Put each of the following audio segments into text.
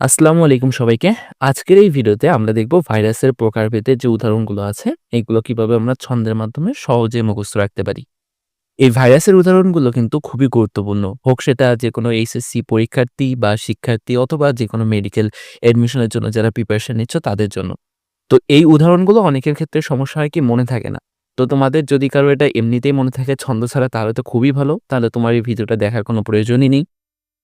আসসালামু আলাইকুম সবাইকে। আজকের এই ভিডিওতে আমরা দেখব ভাইরাসের প্রকারভেদের যে উদাহরণগুলো আছে, এগুলো কীভাবে আমরা ছন্দের মাধ্যমে সহজে মুখস্থ রাখতে পারি। এই ভাইরাসের উদাহরণগুলো কিন্তু খুবই গুরুত্বপূর্ণ। হোক সেটা যে কোনো এইচএসসি পরীক্ষার্থী বা শিক্ষার্থী অথবা যে কোনো মেডিকেল অ্যাডমিশনের জন্য যারা প্রিপারেশন নিচ্ছ তাদের জন্য। তো এই উদাহরণগুলো অনেকের ক্ষেত্রে সমস্যা হয় কি মনে থাকে না। তো তোমাদের যদি কারও এটা এমনিতেই মনে থাকে ছন্দ ছাড়া তাহলে তো খুবই ভালো। তাহলে তোমার এই ভিডিওটা দেখার কোনো প্রয়োজনই নেই।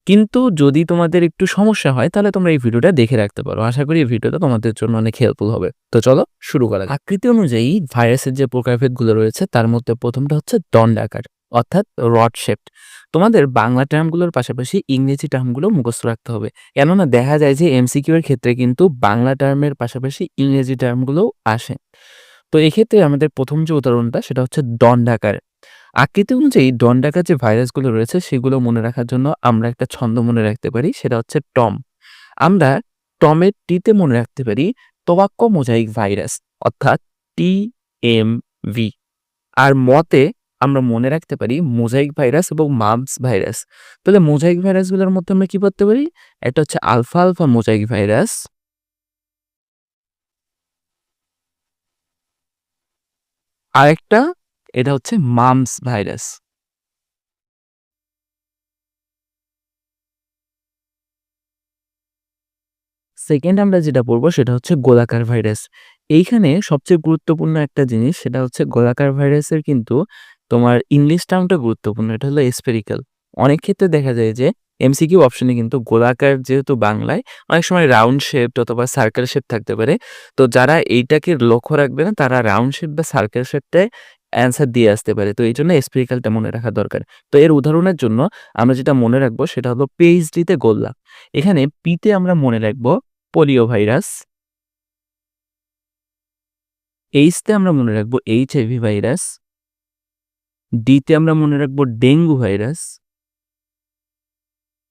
কিন্তু যদি তোমাদের একটু সমস্যা হয়, তাহলে তোমরা এই ভিডিওটা দেখে রাখতে পারো। আশা করি এই ভিডিওটা তোমাদের জন্য অনেক হেল্পফুল হবে। তো চলো শুরু করা আকৃতি অনুযায়ী ভাইরাসের যে প্রকারভেদগুলো রয়েছে, তার মধ্যে প্রথমটা হচ্ছে দণ্ডাকার অর্থাৎ রড শেপড। তোমাদের বাংলা টার্মগুলোর পাশাপাশি ইংরেজি টার্মগুলো মুখস্থ রাখতে হবে। কেননা দেখা যায় যে এমসিকিউ এর ক্ষেত্রে কিন্তু বাংলা টার্মের পাশাপাশি ইংরেজি টার্মগুলোও আসে। তো এক্ষেত্রে আমাদের প্রথম যে উদাহরণটা, সেটা হচ্ছে দণ্ডাকার। আকৃতি অনুযায়ী দণ্ডাকার যে ভাইরাসগুলো রয়েছে সেগুলো মনে রাখার জন্য আমরা একটা ছন্দ মনে রাখতে পারি সেটা হচ্ছে টম। আমরা টমের টিতে মনে রাখতে পারি টোবাক্কো মোজাইক ভাইরাস অর্থাৎ টি এম ভি আর মতে আমরা মনে রাখতে পারি মোজাইক ভাইরাস এবং মাম্পস ভাইরাস। তাহলে মোজাইক ভাইরাসগুলোর মধ্যে আমরা কি করতে পারি? এটা হচ্ছে আলফা, আলফা মোজাইক ভাইরাস। আরেকটা এটা হচ্ছে মামস ভাইরাস। সেকেন্ড আমরা যেটা পড়ব সেটা হচ্ছে গোলাকার ভাইরাস। এইখানে সবচেয়ে গুরুত্বপূর্ণ একটা জিনিস সেটা হচ্ছে গোলাকার ভাইরাসের কিন্তু তোমার ইংলিশ টার্মটা গুরুত্বপূর্ণ। এটা হলো স্ফেরিক্যাল। অনেক ক্ষেত্রে দেখা যায় যে এমসিকিউ অপশনে কিন্তু গোলাকার যেহেতু বাংলায়, অনেক সময় রাউন্ড শেপড অথবা সার্কেল শেপ থাকতে পারে। তো যারা এইটাকে লক্ষ্য রাখবে না, তারা রাউন্ড শেপ বা সার্কেল শেপটায় অ্যান্সার দিয়ে আসতে পারে। তো এই জন্য স্ফেরিক্যালটা মনে রাখা দরকার। তো এর উদাহরণের জন্য আমরা যেটা মনে রাখব সেটা হলো পিএইচডিতে গোল্লা। এখানে পিতে আমরা মনে রাখব পোলিও ভাইরাস। এইচতে আমরা মনে রাখব এইচআইভি ভাইরাস। ডিতে আমরা মনে রাখব ডেঙ্গু ভাইরাস।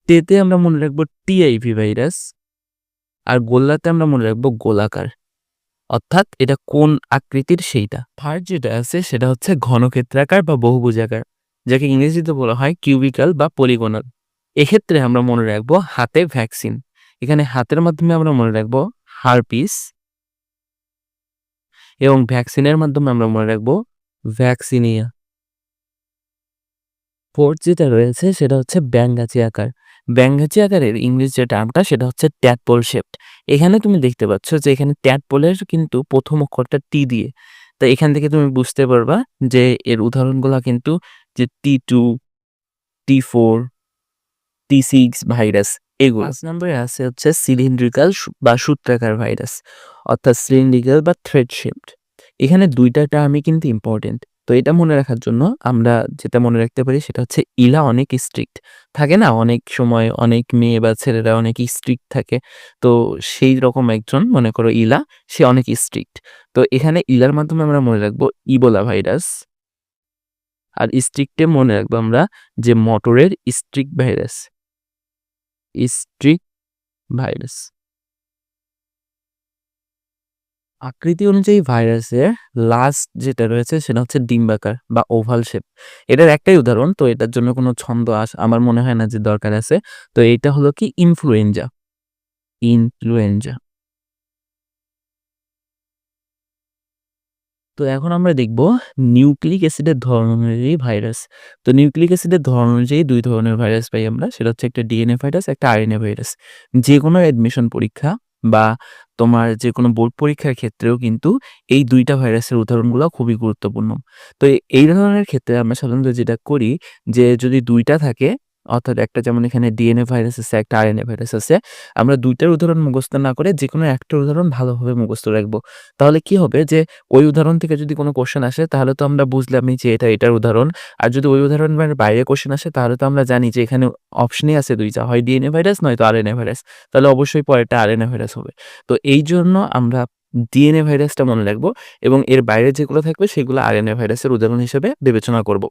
টেতে আমরা মনে রাখব টিআইভি ভাইরাস। আর গোল্লাতে আমরা মনে রাখব গোলাকার। অর্থাৎ এটা কোন আকৃতির সেইটা। ফার্স্ট যেটা আছে সেটা হচ্ছে ঘনক্ষেত্রাকার বা বহুভুজাকার, যাকে ইংরেজিতে বলা হয় কিউবিক্যাল বা পলিগোনাল। এক্ষেত্রে আমরা মনে রাখব হাতে ভ্যাকসিন। এখানে হাতের মাধ্যমে আমরা মনে রাখব হারপিস এবং ভ্যাকসিনের মাধ্যমে আমরা মনে রাখব ভ্যাকসিনিয়া। ফোর্থ যেটা রয়েছে সেটা হচ্ছে ব্যাঙাচি আকার। ব্যাঙাচি আকারের ইংলিশ যে টার্মটা সেটা হচ্ছে ট্যাডপোল শেপড। এখানে তুমি দেখতে পাচ্ছ যে এখানে ট্যাডপোলের কিন্তু প্রথম অক্ষরটা টি দিয়ে। তো এখান থেকে তুমি বুঝতে পারবা যে এর উদাহরণগুলা কিন্তু যে T two, T four, T six virus এগুলো। পাঁচ নম্বরে আছে হচ্ছে সিলিন্ড্রিক্যাল বা সূত্রাকার ভাইরাস অর্থাৎ সিলিন্ড্রিক্যাল বা থ্রেড শেপড। এখানে দুইটা টার্মই কিন্তু ইম্পর্টেন্ট। তো এটা মনে রাখার জন্য আমরা যেটা মনে রাখতে পারি সেটা হচ্ছে ইলা অনেক স্ট্রিক্ট। থাকে না অনেক সময় অনেক মেয়ে বা ছেলেরা অনেক স্ট্রিক্ট থাকে। তো সেই রকম একজন মনে করো ইলা, সে অনেক স্ট্রিক্ট। তো এখানে ইলার মাধ্যমে আমরা মনে রাখব ইবোলা ভাইরাস। আর স্ট্রিক্টে মনে রাখব আমরা যে মটরের স্ট্রিক ভাইরাস। Streak virus. আকৃতি অনুযায়ী ভাইরাসের লাস্ট যেটা রয়েছে সেটা হচ্ছে ডিম্বাকার বা ওভাল শেপ। এটার একটাই উদাহরণ। তো এটার জন্য কোনো ছন্দ আস আমার মনে হয় না যে দরকার আছে। তো এটা হলো কি ইনফ্লুয়েঞ্জা। ইনফ্লুয়েঞ্জা। তো এখন আমরা দেখব নিউক্লিক অ্যাসিডের ধরন অনুযায়ী ভাইরাস। তো নিউক্লিক অ্যাসিডের ধরন অনুযায়ী দুই ধরনের ভাইরাস পাই আমরা। সেটা হচ্ছে একটা ডিএনএ ভাইরাস, একটা আরএনএ ভাইরাস। যে কোনো অ্যাডমিশন পরীক্ষা বা তোমার যে কোনো বোর্ড পরীক্ষার ক্ষেত্রেও কিন্তু এই দুইটা ভাইরাসের উদাহরণগুলো খুবই গুরুত্বপূর্ণ। তো এই ধরনের ক্ষেত্রে আমরা সাধারণত যেটা করি যে, যদি দুইটা থাকে অর্থাৎ একটা যেমন এখানে ডিএনএ ভাইরাস আছে, একটা আরএনএ ভাইরাস আছে। আমরা দুইটার উদাহরণ মুখস্থ না করে যে কোনো একটা উদাহরণ ভালোভাবে মুখস্থ রাখব। তাহলে কি হবে যে ওই উদাহরণ থেকে যদি কোনো কোশ্চেন আসে তাহলে তো আমরা বুঝলামই যে এটা এটার উদাহরণ। আর যদি ওই উদাহরণের বাইরে কোশ্চেন আসে তাহলে তো আমরা জানি যে এখানে অপশনই আছে ২ টা হয় ডিএনএ ভাইরাস নয়তো আরএনএ ভাইরাস। তাহলে অবশ্যই পরেরটা আরএনএ ভাইরাস হবে। তো এই জন্য আমরা ডিএনএ ভাইরাসটা মনে রাখব এবং এর বাইরে যেগুলো থাকবে সেগুলো আরএনএ ভাইরাসের উদাহরণ হিসেবে বিবেচনা করব।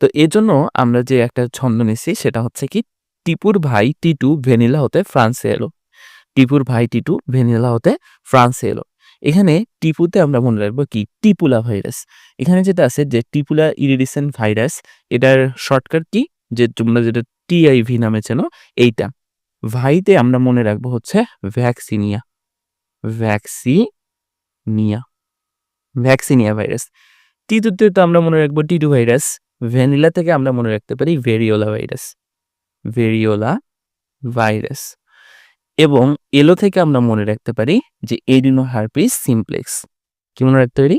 তো এজন্য আমরা যে একটা ছন্দ নিচ্ছি সেটা হচ্ছে কি, টিপুর ভাই টিটু ভ্যানিলা হতে ফ্রান্সে এলো। টিপুর ভাই টিটু ভেনিলা হতে ফ্রান্সে এলো। এখানে টিপুতে আমরা মনে রাখব কি, টিপুলা ভাইরাস। এখানে যেটা আছে যে টিপুলা ইরিডিসেন্ট ভাইরাস, এটার শর্টকাট কি, যে তোমরা যেটা টিআইভি নামে চেনো, এইটা। ভাইতে আমরা মনে রাখব হচ্ছে ভ্যাকসিনিয়া ভ্যাকসিনিয়া ভ্যাকসিনিয়া ভাইরাস তৃতীয়ত আমরা মনে রাখব টি টু ভাইরাস ভ্যানিলা থেকে আমরা মনে রাখতে পারি ভেরিওলা ভাইরাস ভেরিওলা ভাইরাস এবং এলো থেকে আমরা মনে রাখতে পারি যে এডিনো হারপিস সিমপ্লেক্স কি মনে রাখতে পারি?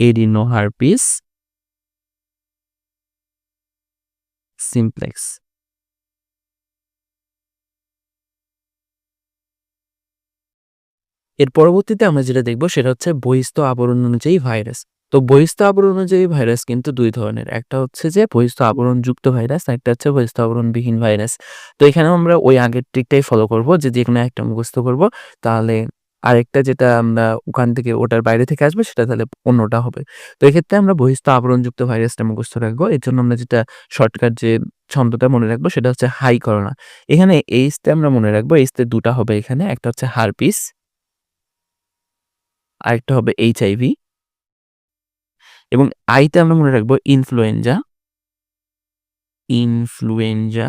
এডিনো হারপিস সিমপ্লেক্স এর পরবর্তীতে আমরা যেটা দেখব সেটা হচ্ছে বহিস্থ আবরণ অনুযায়ী ভাইরাস তো বহিস্থ আবরণ অনুযায়ী ভাইরাস কিন্তু দুই ধরনের। একটা হচ্ছে যে বহিস্থ আবরণযুক্ত ভাইরাস একটা হচ্ছে বহিস্থ আবরণবিহীন ভাইরাস তো এখানেও আমরা ওই আগের ট্রিকটাই ফলো করব, যে যে একটা মুখস্থ করব। তাহলে আরেকটা যেটা আমরা ওখান থেকে ওটার বাইরে থেকে আসবে, সেটা তাহলে অন্যটা হবে। তো এক্ষেত্রে আমরা বহিস্থ আবরণযুক্ত ভাইরাসটা মুখস্থ রাখব। এর জন্য আমরা যেটা শর্টকাট যে ছন্দটা মনে রাখব, সেটা হচ্ছে হাই করোনা এখানে এইসতে আমরা মনে রাখব এইচতে দুটা হবে এখানে। একটা হচ্ছে হারপিস আরেকটা হবে এইচআইভি এবং আইতে আমরা মনে রাখব ইনফ্লুয়েঞ্জা ইনফ্লুয়েঞ্জা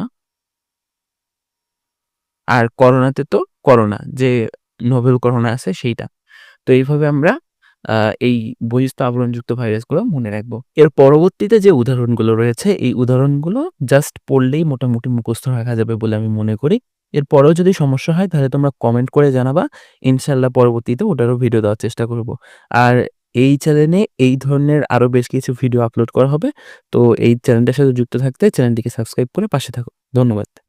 আর করোনাতে তো করোনা, যে নোভেল করোনা আছে সেইটা। তো এইভাবে আমরা এই বহিস্থ আবরণযুক্ত ভাইরাসগুলো মনে রাখব। এর পরবর্তীতে যে উদাহরণগুলো রয়েছে, এই উদাহরণগুলো জাস্ট পড়লেই মোটামুটি মুখস্থ রাখা যাবে বলে আমি মনে করি। এরপরেও যদি সমস্যা হয়, তাহলে তোমরা কমেন্ট করে জানাবা। ইনশাল্লাহ পরবর্তীতে ওটারও ভিডিও দেওয়ার চেষ্টা করব। আর এই চ্যানেলে এই ধরনের আরও বেশ কিছু ভিডিও আপলোড করা হবে। তো এই চ্যানেলটার সাথে যুক্ত থাকতে চ্যানেলটিকে সাবস্ক্রাইব করে পাশে থাকো। ধন্যবাদ।